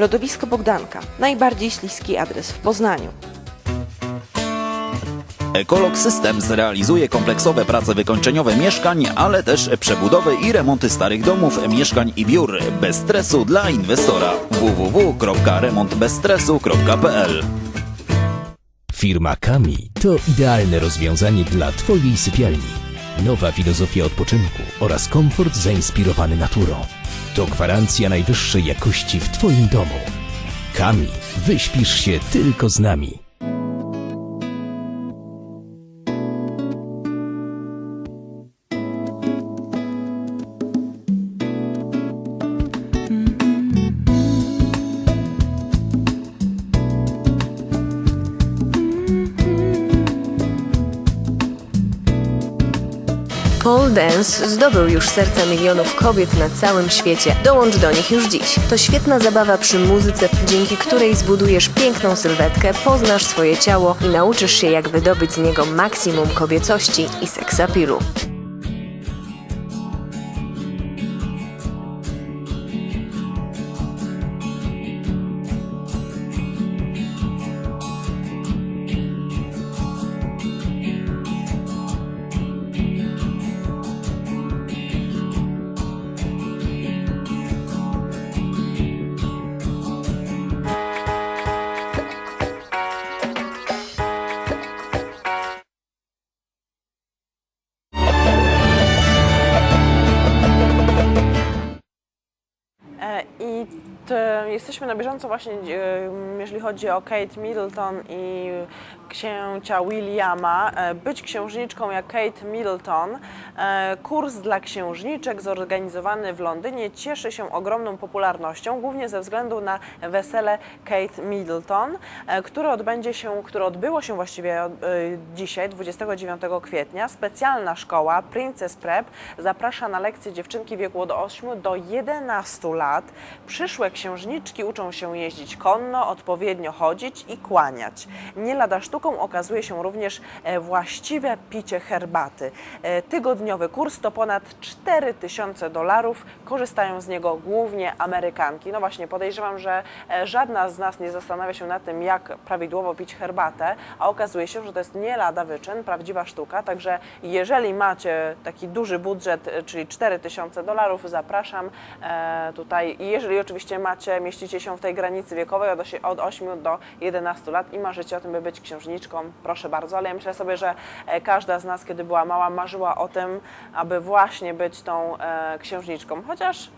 Lodowisko Bogdanka, najbardziej śliski adres w Poznaniu. Ekolog Systems realizuje kompleksowe prace wykończeniowe mieszkań, ale też przebudowy i remonty starych domów, mieszkań i biur bez stresu dla inwestora. www.remontbezstresu.pl Firma Kami to idealne rozwiązanie dla Twojej sypialni. Nowa filozofia odpoczynku oraz komfort zainspirowany naturą. To gwarancja najwyższej jakości w Twoim domu. Kami, wyśpisz się tylko z nami. Pole dance zdobył już serca milionów kobiet na całym świecie. Dołącz do nich już dziś. To świetna zabawa przy muzyce, dzięki której zbudujesz piękną sylwetkę, poznasz swoje ciało i nauczysz się, jak wydobyć z niego maksimum kobiecości i seksapilu. Na bieżąco właśnie, jeżeli chodzi o Kate Middleton i księcia Williama. E, Być księżniczką jak Kate Middleton. e, Kurs dla księżniczek zorganizowany w Londynie cieszy się ogromną popularnością, głównie ze względu na wesele Kate Middleton, e, które odbędzie się, które odbyło się właściwie dzisiaj, 29 kwietnia. Specjalna szkoła Princess Prep zaprasza na lekcje dziewczynki wieku od 8 do 11 lat. Przyszłe księżniczki uczą się jeździć konno, odpowiednio chodzić i kłaniać. Nie lada sztuką okazuje się również e, właściwe picie herbaty. E, Tygodniowy kurs to ponad 4000 dolarów. Korzystają z niego głównie Amerykanki. No właśnie, podejrzewam, że e, żadna z nas nie zastanawia się nad tym, jak prawidłowo pić herbatę, a okazuje się, że to jest nie lada wyczyn, prawdziwa sztuka. Także jeżeli macie taki duży budżet, czyli 4000 dolarów, zapraszam tutaj. I jeżeli oczywiście macie, mieścicie się w tej granicy wiekowej od, osi- od 8 do 11 lat i marzycie o tym, by być księżniczką, proszę bardzo. Ale ja myślę sobie, że e, każda z nas, kiedy była mała, marzyła o tym, aby właśnie być tą e, księżniczką. Chociaż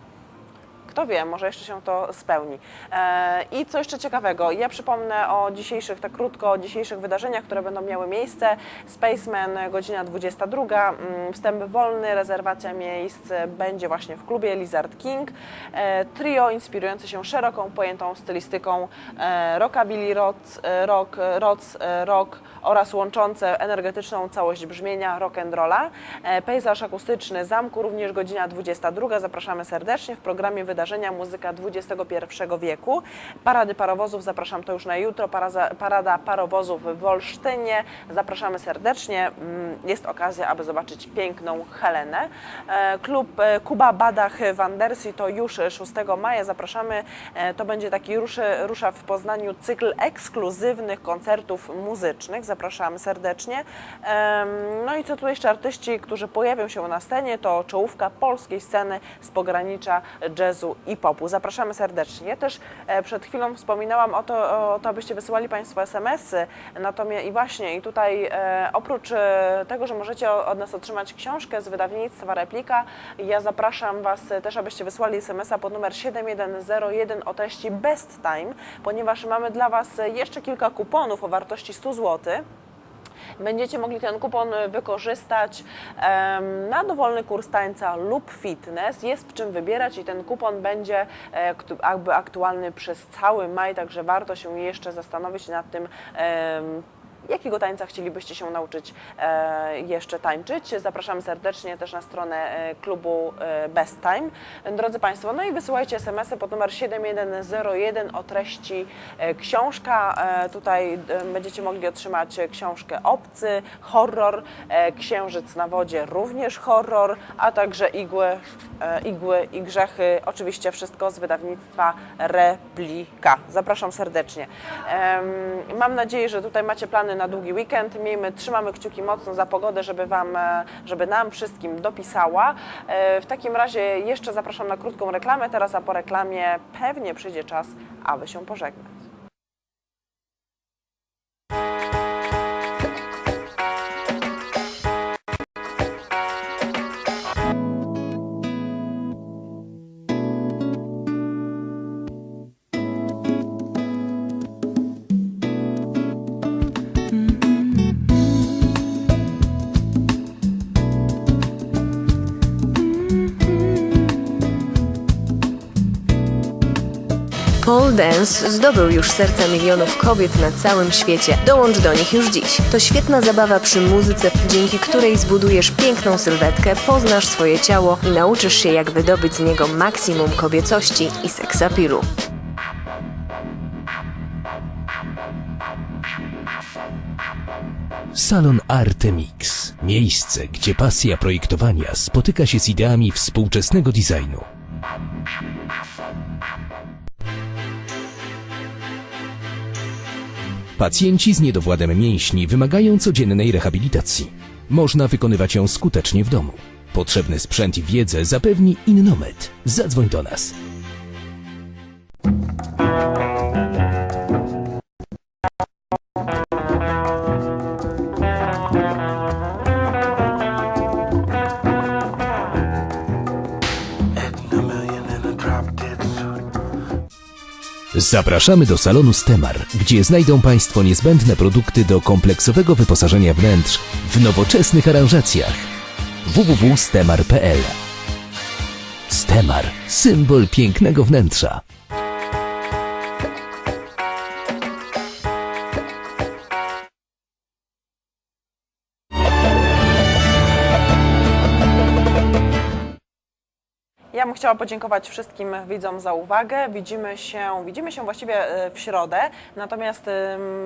kto wie, może jeszcze się to spełni. E, I co jeszcze ciekawego, ja przypomnę o dzisiejszych, tak krótko, o dzisiejszych wydarzeniach, które będą miały miejsce. Spaceman, godzina 22, mm, wstęp wolny, rezerwacja miejsc będzie właśnie w klubie Lizard King. E, Trio inspirujące się szeroką pojętą stylistyką e, rockabilly, rock, rock, rock, rock oraz łączące energetyczną całość brzmienia rock'n'rolla. E, Pejzaż akustyczny zamku, również godzina 22. Zapraszamy serdecznie w programie wydarzenia Muzyka XXI wieku. Parady parowozów, zapraszam to już na jutro. Parada parowozów w Olsztynie. Zapraszamy serdecznie. Mm, Jest okazja, aby zobaczyć piękną Helenę. E, Klub e, Kuba Badach Wandersi to już 6 maja. Zapraszamy. E, To będzie taki ruszy, rusza w Poznaniu cykl ekskluzywnych koncertów muzycznych. Zapraszamy serdecznie. No i co tu jeszcze artyści, którzy pojawią się na scenie, to czołówka polskiej sceny z pogranicza jazzu i popu. Zapraszamy serdecznie. Też e, przed chwilą wspominałam o to, o to abyście wysyłali Państwo SMS-y. Natomiast i właśnie i tutaj e, oprócz e, tego, że możecie od nas otrzymać książkę z wydawnictwa Replika, ja zapraszam Was też, abyście wysłali SMS-a pod numer 7101 o treści Best Time, ponieważ mamy dla Was jeszcze kilka kuponów o wartości 100 zł. Będziecie mogli ten kupon wykorzystać na dowolny kurs tańca lub fitness. Jest w czym wybierać i ten kupon będzie e, jakby aktualny przez cały maj, także warto się jeszcze zastanowić nad tym, jakiego tańca chcielibyście się nauczyć e, jeszcze tańczyć. Zapraszamy serdecznie też na stronę e, klubu e, Best Time. Drodzy Państwo, no i wysyłajcie SMS-y pod numer 7101 o treści książka. Tutaj będziecie mogli otrzymać książkę Obcy, horror, Księżyc na wodzie, również horror, a także igły, igły i grzechy. Oczywiście wszystko z wydawnictwa Replika. Zapraszam serdecznie. Mam nadzieję, że tutaj macie plany na długi weekend. Miejmy, trzymamy kciuki mocno za pogodę, żeby wam, e, żeby nam wszystkim dopisała. E, W takim razie jeszcze zapraszam na krótką reklamę teraz, a po reklamie pewnie przyjdzie czas, aby się pożegnać. Pole dance zdobył już serca milionów kobiet na całym świecie. Dołącz do nich już dziś. To świetna zabawa przy muzyce, dzięki której zbudujesz piękną sylwetkę, poznasz swoje ciało i nauczysz się, jak wydobyć z niego maksimum kobiecości i seksapilu. Salon Artemix. Miejsce, gdzie pasja projektowania spotyka się z ideami współczesnego designu. Pacjenci z niedowładem mięśni wymagają codziennej rehabilitacji. Można wykonywać ją skutecznie w domu. Potrzebny sprzęt i wiedzę zapewni Innomed. Zadzwoń do nas. Zapraszamy do salonu Stemar, gdzie znajdą Państwo niezbędne produkty do kompleksowego wyposażenia wnętrz w nowoczesnych aranżacjach. www.stemar.pl Stemar, symbol pięknego wnętrza. Ja bym chciała podziękować wszystkim widzom za uwagę. Widzimy się, widzimy się właściwie e, w środę, natomiast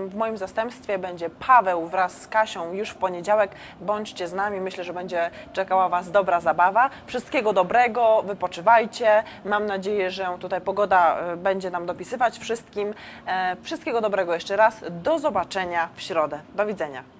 w moim zastępstwie będzie Paweł wraz z Kasią już w poniedziałek. Bądźcie z nami, myślę, że będzie czekała Was dobra zabawa. Wszystkiego dobrego, wypoczywajcie. Mam nadzieję, że tutaj pogoda e, będzie nam dopisywać wszystkim. E, Wszystkiego dobrego jeszcze raz. Do zobaczenia w środę. Do widzenia.